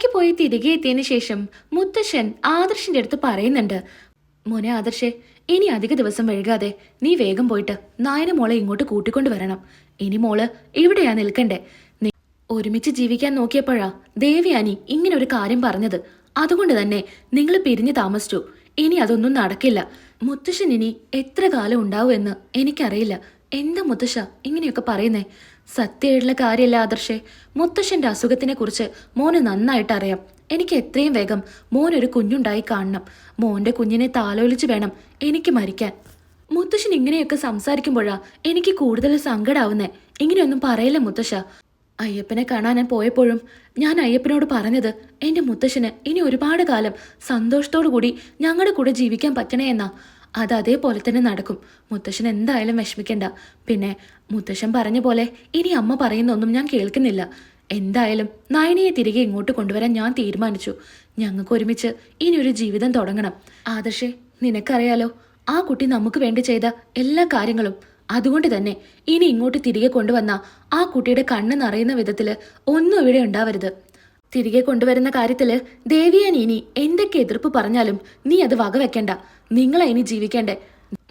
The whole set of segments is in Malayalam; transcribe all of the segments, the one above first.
മലയ്ക്ക് പോയി തിരികെ എത്തിയതിനു ശേഷം മുത്തശ്ശൻ ആദർശിന്റെ അടുത്ത് പറയുന്നുണ്ട് മോനെ ആദർശേ ഇനി അധിക ദിവസം വൈകാതെ നീ വേഗം പോയിട്ട് നായന മോളെ ഇങ്ങോട്ട് കൂട്ടിക്കൊണ്ടു വരണം. ഇനി മോൾ ഇവിടെയാ നിൽക്കണ്ടേ. ഒരുമിച്ച് ജീവിക്കാൻ നോക്കിയപ്പോഴാ ദേവിയാനി ഇങ്ങനെ ഒരു കാര്യം പറഞ്ഞത്. അതുകൊണ്ട് തന്നെ നിങ്ങൾ പിരിഞ്ഞു താമസിച്ചു. ഇനി അതൊന്നും നടക്കില്ല. മുത്തശ്ശൻ ഇനി എത്ര കാലം ഉണ്ടാവുമെന്ന് എനിക്കറിയില്ല. എന്താ മുത്തശ്ശ ഇങ്ങനെയൊക്കെ പറയുന്നേ? സത്യമായിട്ടുള്ള കാര്യമല്ല ആദർശേ. മുത്തശ്ശന്റെ അസുഖത്തിനെ കുറിച്ച് മോന് നന്നായിട്ട് അറിയാം. എനിക്ക് എത്രയും വേഗം മോനൊരു കുഞ്ഞുണ്ടായി കാണണം. മോന്റെ കുഞ്ഞിനെ താലോലിച്ച് വേണം എനിക്ക് മരിക്കാൻ. മുത്തശ്ശൻ ഇങ്ങനെയൊക്കെ സംസാരിക്കുമ്പോഴാ എനിക്ക് കൂടുതൽ സങ്കടാവുന്നേ. ഇങ്ങനെയൊന്നും പറയില്ല മുത്തശ്ശ? അയ്യപ്പനെ കാണാൻ ഞാൻ പോയപ്പോഴും ഞാൻ അയ്യപ്പനോട് പറഞ്ഞത് എന്റെ മുത്തശ്ശന് ഇനി ഒരുപാട് കാലം സന്തോഷത്തോടു കൂടി ഞങ്ങളുടെ കൂടെ ജീവിക്കാൻ പറ്റണേ എന്നാ. അത് അതേപോലെ തന്നെ നടക്കും. മുത്തശ്ശൻ എന്തായാലും വിഷമിക്കണ്ട. പിന്നെ മുത്തശ്ശൻ പറഞ്ഞ പോലെ ഇനി അമ്മ പറയുന്നൊന്നും ഞാൻ കേൾക്കുന്നില്ല. എന്തായാലും നയനിയെ തിരികെ ഇങ്ങോട്ട് കൊണ്ടുവരാൻ ഞാൻ തീരുമാനിച്ചു. ഞങ്ങൾക്ക് ഒരുമിച്ച് ഇനി ഒരു ജീവിതം തുടങ്ങണം. ആദർശേ നിനക്കറിയാലോ ആ കുട്ടി നമുക്ക് വേണ്ടി ചെയ്ത എല്ലാ കാര്യങ്ങളും. അതുകൊണ്ട് തന്നെ ഇനി ഇങ്ങോട്ട് തിരികെ കൊണ്ടുവന്ന ആ കുട്ടിയുടെ കണ്ണ് നിറയുന്ന വിധത്തിൽ ഒന്നും ഇവിടെ ഉണ്ടാവരുത്. തിരികെ കൊണ്ടുവരുന്ന കാര്യത്തിൽ ദേവിയാൻ ഇനി എന്തൊക്കെ എതിർപ്പ് പറഞ്ഞാലും നീ അത് വകവെക്കണ്ട. നിങ്ങളെ ഇനി ജീവിക്കണ്ടേ.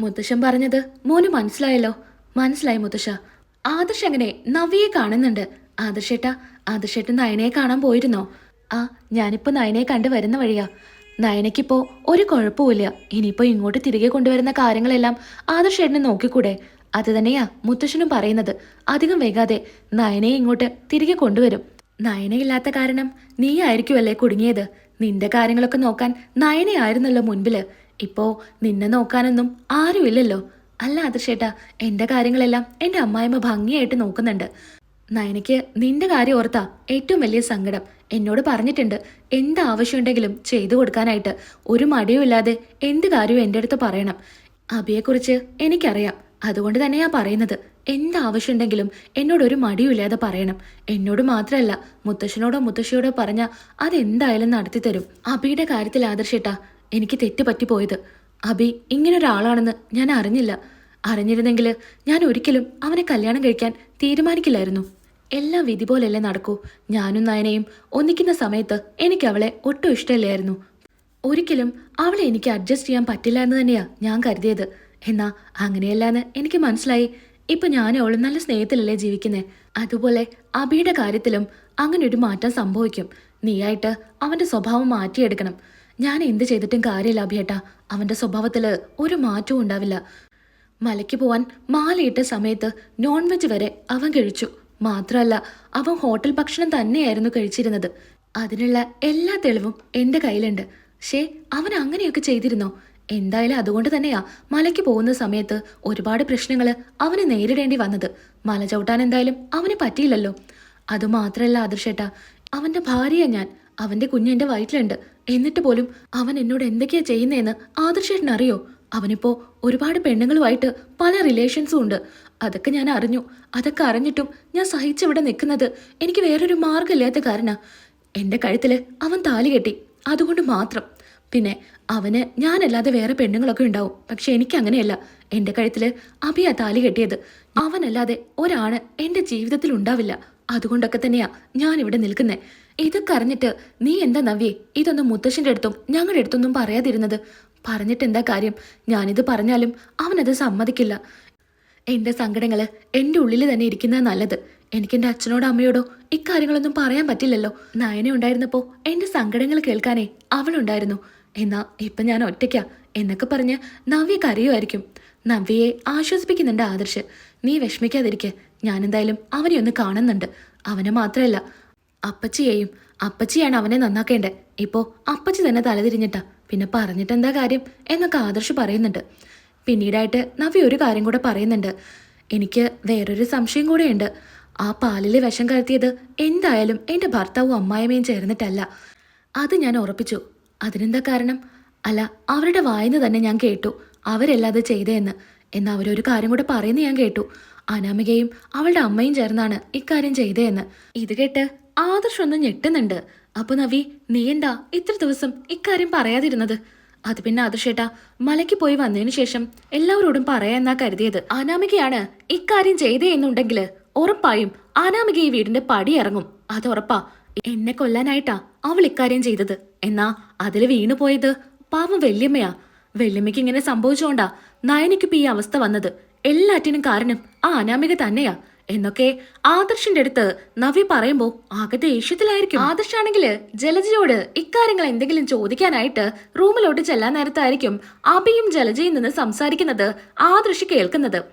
മുത്തശ്ശൻ പറഞ്ഞത് മോന് മനസ്സിലായല്ലോ. മനസ്സിലായി മുത്തശ്ശ. ആദർശ് അങ്ങനെ നവിയെ കാണുന്നുണ്ട്? ആദർശേട്ട ആദർശേട്ടൻ നയനയെ കാണാൻ പോയിരുന്നോ? ആ ഞാനിപ്പോ നയനയെ കണ്ടു വരുന്ന വഴിയാ. നയനയ്ക്കിപ്പോ ഒരു കുഴപ്പമില്ല ഇനിയിപ്പോ ഇങ്ങോട്ട് തിരികെ കൊണ്ടുവരുന്ന കാര്യങ്ങളെല്ലാം ആദർശേട്ടനെ നോക്കിക്കൂടെ? അത് തന്നെയാ മുത്തശ്ശനും പറയുന്നത്. അധികം വേഗാതെ നയനയെ ഇങ്ങോട്ട് തിരികെ കൊണ്ടുവരും. നയനയില്ലാത്ത കാരണം നീ ആയിരിക്കുമല്ലേ കുടുങ്ങിയത്? നിന്റെ കാര്യങ്ങളൊക്കെ നോക്കാൻ നയനയായിരുന്നല്ലോ മുൻപിൽ. ഇപ്പോ നിന്നെ നോക്കാനൊന്നും ആരുമില്ലല്ലോ. അല്ല അതിർഷേട്ടാ എന്റെ കാര്യങ്ങളെല്ലാം എന്റെ അമ്മായിമ്മ ഭംഗിയായിട്ട് നോക്കുന്നുണ്ട്. നയനയ്ക്ക് നിന്റെ കാര്യം ഓർത്താ ഏറ്റവും വലിയ സങ്കടം. എന്നോട് പറഞ്ഞിട്ടുണ്ട് എന്ത് ആവശ്യമുണ്ടെങ്കിലും ചെയ്തു കൊടുക്കാനായിട്ട്. ഒരു മടിയും ഇല്ലാതെ എന്ത് കാര്യവും എന്റെ അടുത്ത് പറയണം. അബിയെക്കുറിച്ച് എനിക്കറിയാം. അതുകൊണ്ട് തന്നെയാ പറയുന്നത്. എന്ത് എന്നോടൊരു മടിയുമില്ലാതെ പറയണം. എന്നോട് മാത്രമല്ല മുത്തശ്ശനോടോ മുത്തശ്ശിയോടോ പറഞ്ഞാൽ അതെന്തായാലും നടത്തി തരും അബിയുടെ കാര്യത്തിൽ ആദർശേട്ടാ എനിക്ക് തെറ്റുപറ്റിപ്പോയത്. അബി ഇങ്ങനൊരാളാണെന്ന് ഞാൻ അറിഞ്ഞില്ല. അറിഞ്ഞിരുന്നെങ്കിൽ ഞാൻ ഒരിക്കലും അവനെ കല്യാണം കഴിക്കാൻ തീരുമാനിക്കില്ലായിരുന്നു. എല്ലാം വിധി പോലെയല്ലേ നടക്കൂ. ഞാനും നയനയും ഒന്നിക്കുന്ന സമയത്ത് എനിക്ക് അവളെ ഒട്ടും ഇഷ്ടമില്ലായിരുന്നു. ഒരിക്കലും അവളെ എനിക്ക് അഡ്ജസ്റ്റ് ചെയ്യാൻ പറ്റില്ല എന്ന് തന്നെയാ ഞാൻ കരുതിയത്. എന്നാ അങ്ങനെയല്ലാന്ന് എനിക്ക് മനസ്സിലായി. ഇപ്പൊ ഞാൻ അവൾ നല്ല സ്നേഹത്തിലല്ലേ ജീവിക്കുന്നേ? അതുപോലെ അബിയുടെ കാര്യത്തിലും അങ്ങനെ ഒരു മാറ്റം സംഭവിക്കും. നീയായിട്ട് അവന്റെ സ്വഭാവം മാറ്റിയെടുക്കണം. ഞാൻ എന്ത് ചെയ്തിട്ടും കാര്യമില്ല അഭിയേട്ടാ. അവന്റെ സ്വഭാവത്തിൽ ഒരു മാറ്റവും ഉണ്ടാവില്ല. മലയ്ക്ക് പോവാൻ മാലയിട്ട സമയത്ത് നോൺ വെജ് വരെ അവൻ കഴിച്ചു. മാത്രമല്ല അവൻ ഹോട്ടൽ ഭക്ഷണം തന്നെയായിരുന്നു കഴിച്ചിരുന്നത്. അതിനുള്ള എല്ലാ തെളിവും എന്റെ കയ്യിലുണ്ട്. ഷേ അവൻ അങ്ങനെയൊക്കെ ചെയ്തിരുന്നോ? എന്തായാലും അതുകൊണ്ട് തന്നെയാ മലയ്ക്ക് പോകുന്ന സമയത്ത് ഒരുപാട് പ്രശ്നങ്ങൾ അവന് നേരിടേണ്ടി വന്നത്. മല ചവിട്ടാൻ എന്തായാലും അവന് പറ്റിയില്ലല്ലോ. അതുമാത്രമല്ല ആദർശേട്ടാ അവന്റെ ഭാര്യയാ ഞാൻ. അവന്റെ കുഞ്ഞ് എന്റെ വയറ്റിലുണ്ട്. എന്നിട്ട് പോലും അവൻ എന്നോട് എന്തൊക്കെയാ ചെയ്യുന്നതെന്ന് ആദർശേട്ടൻ അറിയോ? അവനിപ്പോ ഒരുപാട് പെണ്ണുങ്ങളുമായിട്ട് പല റിലേഷൻസും ഉണ്ട്. അതൊക്കെ ഞാൻ അറിഞ്ഞു. അതൊക്കെ അറിഞ്ഞിട്ടും ഞാൻ സഹിച്ചിവിടെ നിൽക്കുന്നത് എനിക്ക് വേറൊരു മാർഗമില്ലാത്ത കാരണ. എന്റെ കഴുത്തിൽ അവൻ താലി കെട്ടി. അതുകൊണ്ട് മാത്രം. പിന്നെ അവന് ഞാനല്ലാതെ വേറെ പെണ്ണുങ്ങളൊക്കെ ഉണ്ടാവും. പക്ഷെ എനിക്ക് അങ്ങനെയല്ല എന്റെ കഴുത്തിൽ അഭിയ താലി കെട്ടിയത്. അവനല്ലാതെ ഒരാണ് എന്റെ ജീവിതത്തിൽ ഉണ്ടാവില്ല. അതുകൊണ്ടൊക്കെ തന്നെയാ ഞാൻ ഇവിടെ നിൽക്കുന്നേ. ഇതൊക്കെ അറിഞ്ഞിട്ട് നീ എന്താ നവ്യേ? ഇതൊന്നും മുത്തശ്ശന്റെ അടുത്തും ഞങ്ങളുടെ അടുത്തൊന്നും പറയാതിരുന്നത്. പറഞ്ഞിട്ട് എന്താ കാര്യം? ഞാനിത് പറഞ്ഞാലും അവനത് സമ്മതിക്കില്ല. എന്റെ സങ്കടങ്ങൾ എന്റെ ഉള്ളിൽ തന്നെ ഇരിക്കുന്ന നല്ലത്. എനിക്ക് എന്റെ അച്ഛനോടോ അമ്മയോടോ ഇക്കാര്യങ്ങളൊന്നും പറയാൻ പറ്റില്ലല്ലോ. നയന ഉണ്ടായിരുന്നപ്പോ എന്റെ സങ്കടങ്ങൾ കേൾക്കാനേ അവളുണ്ടായിരുന്നു. എന്നാ ഇപ്പൊ ഞാൻ ഒറ്റയ്ക്കാ. എന്നൊക്കെ പറഞ്ഞ് നവ്യ കരയുമായിരിക്കും. നവ്യയെ ആശ്വസിപ്പിക്കുന്നുണ്ട് ആദർശ്. നീ വിഷമിക്കാതിരിക്കെ. ഞാൻ എന്തായാലും അവനെ ഒന്ന് കാണുന്നുണ്ട്. അവനെ മാത്രമല്ല അപ്പച്ചിയെയും. അപ്പച്ചിയാണ് അവനെ നന്നാക്കേണ്ടത് ഇപ്പോ അപ്പച്ചി തന്നെ തലതിരിഞ്ഞിട്ടാ. പിന്നെ പറഞ്ഞിട്ട് എന്താ കാര്യം എന്നൊക്കെ ആദർശ് പറയുന്നുണ്ട്. പിന്നീടായിട്ട് നവ്യ ഒരു കാര്യം കൂടെ പറയുന്നുണ്ട്. എനിക്ക് വേറൊരു സംശയം കൂടെയുണ്ട്. ആ പാലിൽ വിഷം കലർത്തിയത് എന്തായാലും എന്റെ ഭർത്താവും അമ്മായിമ്മയും ചേർന്നിട്ടല്ല. അത് ഞാൻ ഉറപ്പിച്ചു. അതിനെന്താ കാരണം? അല്ല അവരുടെ വായന്ന് തന്നെ ഞാൻ കേട്ടു. അവരല്ലാതെ ചെയ്തതെന്ന്. എന്ന് അവരൊരു കാര്യം കൂടെ പറയുന്ന ഞാൻ കേട്ടു. അനാമികയും അവളുടെ അമ്മയും ചേർന്നാണ് ഇക്കാര്യം ചെയ്തതെന്ന്. ഇത് കേട്ട് ആദർശ് ഒന്ന് ഞെട്ടുന്നുണ്ട്. അപ്പൊ നവി നീ എന്താ ഇത്ര ദിവസം ഇക്കാര്യം പറയാതിരുന്നത്? അത് പിന്നെ ആദർശേട്ടാ മലയ്ക്ക് പോയി വന്നതിന് ശേഷം എല്ലാവരോടും പറയാന്നാ കരുതിയത്. അനാമികയാണ് ഇക്കാര്യം ചെയ്തേ എന്നുണ്ടെങ്കിൽ ഉറപ്പായും അനാമിക ഈ വീടിന്റെ പടി ഇറങ്ങും. അത് ഉറപ്പാ. എന്നെ കൊല്ലാനായിട്ടാ അവൾ ഇക്കാര്യം ചെയ്തത്. എന്നാ അതിൽ വീണുപോയത് പാവം വല്യമ്മയാ. വല്യമ്മയ്ക്ക് ഇങ്ങനെ സംഭവിച്ചോണ്ടാ നയനിക്കിപ്പോ ഈ അവസ്ഥ വന്നത്. എല്ലാറ്റിനും കാരണം ആ അനാമിക തന്നെയാ. എന്നൊക്കെ ആദർശിന്റെ അടുത്ത് നവി പറയുമ്പോ ആകെ ദേഷ്യത്തിലായിരിക്കും. ആദർശാണെങ്കിൽ ജലജയോട് ഇക്കാര്യങ്ങൾ എന്തെങ്കിലും ചോദിക്കാനായിട്ട് റൂമിലോട്ട് ചെല്ലാൻ നേരത്തായിരിക്കും അബിയും ജലജയും നിന്ന് സംസാരിക്കുന്നത് ആദർശ് കേൾക്കുന്നത്.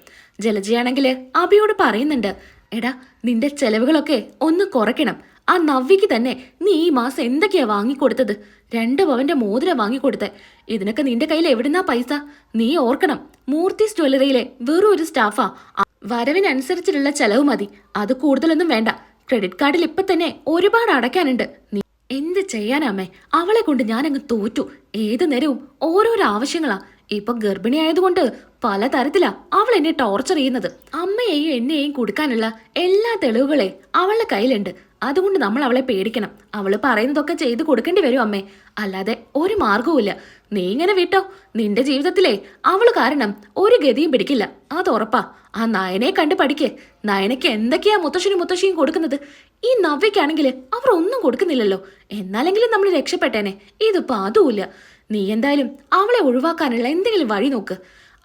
ജലജയാണെങ്കിൽ അബിയോട് പറയുന്നുണ്ട് എടാ നിന്റെ ചെലവുകളൊക്കെ ഒന്ന് കുറയ്ക്കണം. ആ നവ്വിക്ക് തന്നെ നീ ഈ മാസം എന്തൊക്കെയാ വാങ്ങിക്കൊടുത്തത്? രണ്ട് പവന്റെ മോതിരം വാങ്ങിക്കൊടുത്തേ. ഇതിനൊക്കെ നിന്റെ കയ്യിൽ എവിടുന്നാ പൈസ? നീ ഓർക്കണം മൂർത്തി ജ്വല്ലറിയിലെ വെറും ഒരു സ്റ്റാഫാ. വരവിനനുസരിച്ചിട്ടുള്ള ചെലവ് മതി. അത് കൂടുതലൊന്നും വേണ്ട. ക്രെഡിറ്റ് കാർഡിൽ ഇപ്പൊ തന്നെ ഒരുപാട് അടയ്ക്കാനുണ്ട്. നീ എന്ത് ചെയ്യാനാമേ അവളെ കൊണ്ട് ഞാനങ്ങ് തോറ്റു. ഏതു നേരവും ഓരോരോ ആവശ്യങ്ങളാ. ഇപ്പൊ ഗർഭിണിയായതുകൊണ്ട് പലതരത്തിലാ അവൾ എന്നെ ടോർച്ചർ ചെയ്യുന്നത്. അമ്മയെയും എന്നെയും കൊടുക്കാനുള്ള എല്ലാ തെളിവുകളെ അവളുടെ കയ്യിലുണ്ട്. അതുകൊണ്ട് നമ്മൾ അവളെ പേടിക്കണം. അവൾ പറയുന്നതൊക്കെ ചെയ്തു കൊടുക്കേണ്ടി വരും അമ്മേ. അല്ലാതെ ഒരു മാർഗവുമില്ല നീ ഇങ്ങനെ വിട്ടോ? നിന്റെ ജീവിതത്തിലെ അവൾ കാരണം ഒരു ഗതിയും പിടിക്കില്ല. അത് ഉറപ്പാ. ആ നയനെ കണ്ട് പഠിക്കേ. നയനയ്ക്ക് എന്തൊക്കെയാ മുത്തശ്ശനും മുത്തശ്ശിയും കൊടുക്കുന്നത്? ഈ നവ്യക്കാണെങ്കിൽ അവർ ഒന്നും കൊടുക്കുന്നില്ലല്ലോ. എന്നാലെങ്കിലും നമ്മൾ രക്ഷപ്പെട്ടേനെ. ഇതിപ്പോ അതുമില്ല നീ എന്തായാലും അവളെ ഒഴിവാക്കാനുള്ള എന്തെങ്കിലും വഴി നോക്ക്.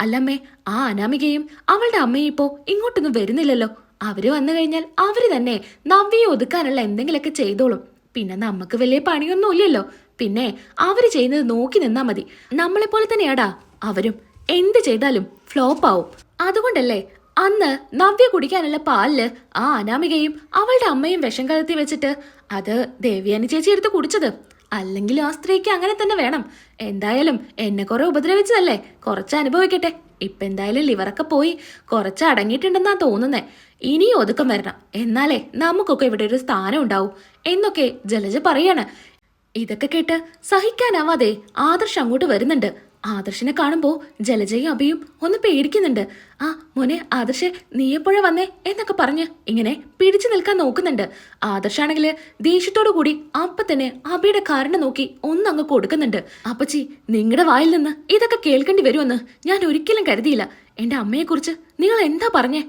അല്ലമ്മേ ആ അനാമികയും അവളുടെ അമ്മയും ഇപ്പോ ഇങ്ങോട്ടൊന്നും വരുന്നില്ലല്ലോ. അവർ വന്നു കഴിഞ്ഞാൽ അവർ തന്നെ നവ്യയെ ഒതുക്കാനുള്ള എന്തെങ്കിലുമൊക്കെ ചെയ്തോളും. പിന്നെ നമുക്ക് വലിയ പണിയൊന്നും ഇല്ലല്ലോ. പിന്നെ അവർ ചെയ്യുന്നത് നോക്കി നിന്നാ മതി. നമ്മളെ പോലെ തന്നെയാടാ. അവരും എന്ത് ചെയ്താലും ഫ്ലോപ്പ് ആവും. അതുകൊണ്ടല്ലേ അന്ന് നവ്യ കുടിക്കാനുള്ള പാലിൽ ആ അനാമികയും അവളുടെ അമ്മയും വിഷം കലർത്തി വെച്ചിട്ട് അത് ദേവിയാനി ചേച്ചി എടുത്ത് കുടിച്ചത്. അല്ലെങ്കിൽ ആ സ്ത്രീക്ക് അങ്ങനെ തന്നെ വേണം. എന്തായാലും എന്നെ കുറെ ഉപദ്രവിച്ചതല്ലേ? കുറച്ച് അനുഭവിക്കട്ടെ. ഇപ്പൊ എന്തായാലും ലിവറൊക്കെ പോയി. കുറച്ച് അടങ്ങിയിട്ടുണ്ടെന്നാ തോന്നുന്നേ. ഇനിയും ഒതുക്കം വരണം. എന്നാലേ നമുക്കൊക്കെ ഇവിടെ ഒരു സ്ഥാനം ഉണ്ടാവും. എന്നൊക്കെ ജലജ പറയാണ്. ഇതൊക്കെ കേട്ട് സഹിക്കാനാവാതെ ആദർശ് അങ്ങോട്ട് വരുന്നുണ്ട്. ആദർശിനെ കാണുമ്പോ ജലജയും അഭിയും ഒന്ന് പേടിക്കുന്നുണ്ട്. ആ മോനെ ആദർശെ നീ എപ്പോഴാ വന്നേ? എന്നൊക്കെ പറഞ്ഞ് ഇങ്ങനെ പിടിച്ചു നിൽക്കാൻ നോക്കുന്നുണ്ട്. ആദർശാണെങ്കിൽ ദേഷ്യത്തോടു കൂടി അപ്പൊ തന്നെ അഭിയുടെ കാരണം നോക്കി ഒന്നങ്ങ് കൊടുക്കുന്നുണ്ട്. അപ്പച്ചി നിങ്ങളുടെ വായിൽ നിന്ന് ഇതൊക്കെ കേൾക്കേണ്ടി വരുമെന്ന് ഞാൻ ഒരിക്കലും കരുതിയില്ല. എന്റെ അമ്മയെക്കുറിച്ച് നിങ്ങൾ എന്താ പറഞ്ഞേ?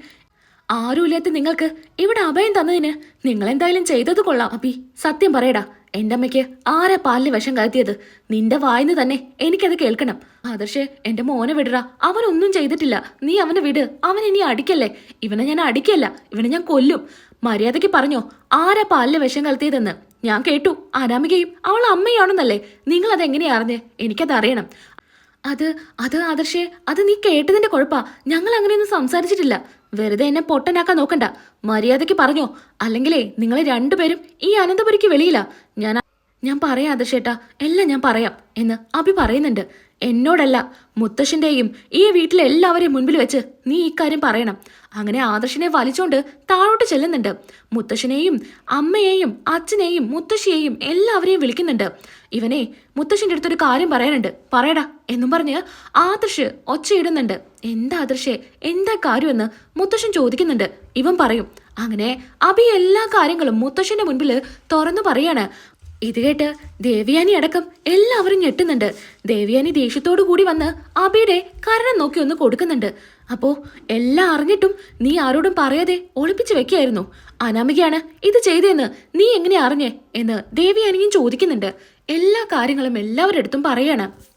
ആരുമില്ലാത്ത നിങ്ങൾക്ക് ഇവിടെ അഭയം തന്നതിന് നിങ്ങൾ എന്തായാലും ചെയ്തത് കൊള്ളാം അഭി സത്യം പറയടാ. എന്റെ അമ്മയ്ക്ക് ആരാ പാലിന് വിഷം കയത്തിയത് നിന്റെ വായിന്ന് തന്നെ എനിക്കത് കേൾക്കണം. ആദർശേ എന്റെ മോനെ വിടുക അവനൊന്നും ചെയ്തിട്ടില്ല. നീ അവനെ വിട്. അവൻ ഇനി അടിക്കല്ലേ? ഇവനെ ഞാൻ അടിക്കല്ല. ഇവനെ ഞാൻ കൊല്ലും. മര്യാദയ്ക്ക് പറഞ്ഞോ ആരാ പാലിന് വിഷം കലത്തിയതെന്ന്? ഞാൻ കേട്ടു. അനാമികയും അവൾ അമ്മയാണെന്നല്ലേ? നിങ്ങൾ അതെങ്ങനെയാ അറിഞ്ഞ്? എനിക്കത് അറിയണം. അത് അത് ആദർശേ അത് നീ കേട്ടതിന്റെ കുഴപ്പാ. ഞങ്ങൾ അങ്ങനെയൊന്നും സംസാരിച്ചിട്ടില്ല. വെറുതെ എന്നെ പൊട്ടനാക്കാൻ നോക്കണ്ട. മര്യാദയ്ക്ക് പറഞ്ഞോ. അല്ലെങ്കിലേ നിങ്ങളെ രണ്ടുപേരും ഈ അനന്തപുരിക്ക് വെളിയിലാ. ഞാൻ ഞാൻ പറയാം ആദർശേട്ടാ എല്ലാം ഞാൻ പറയാം എന്ന് അഭി പറയുന്നുണ്ട്. എന്നോടല്ല മുത്തശ്ശന്റെയും ഈ വീട്ടിലെ എല്ലാവരെയും മുൻപിൽ വെച്ച് നീ ഇക്കാര്യം പറയണം. അങ്ങനെ ആദർശിനെ വലിച്ചോണ്ട് താഴോട്ട് ചെല്ലുന്നുണ്ട്. മുത്തശ്ശനെയും അമ്മയെയും അച്ഛനെയും മുത്തശ്ശിയെയും എല്ലാവരെയും വിളിക്കുന്നുണ്ട്. ഇവനെ മുത്തശ്ശന്റെ അടുത്തൊരു കാര്യം പറയാനുണ്ട്. പറയടാ എന്നും പറഞ്ഞ് ആദർശ് ഒച്ചയിടുന്നുണ്ട്. എന്താ ആദർശേ എന്താ കാര്യമെന്ന് മുത്തശ്ശൻ ചോദിക്കുന്നുണ്ട്. ഇവൻ പറയും അങ്ങനെ അഭി എല്ലാ കാര്യങ്ങളും മുത്തശ്ശന്റെ മുൻപിൽ തുറന്നു പറയാണ്. ഇത് കേട്ട് ദേവിയാനി അടക്കം എല്ലാവരും ഞെട്ടുന്നുണ്ട്. ദേവിയാനി ദേഷ്യത്തോടു കൂടി വന്ന് അബിയുടെ കരണം നോക്കി ഒന്ന് കൊടുക്കുന്നുണ്ട്. അപ്പോ എല്ലാം അറിഞ്ഞിട്ടും നീ ആരോടും പറയാതെ ഒളിപ്പിച്ചു വെക്കായിരുന്നു. അനാമികയാണ് ഇത് ചെയ്തതെന്ന് നീ എങ്ങനെ അറിഞ്ഞേ എന്ന് ദേവയാനിയും ചോദിക്കുന്നുണ്ട്. എല്ലാ കാര്യങ്ങളും എല്ലാവരുടെ അടുത്തും പറയാണ്.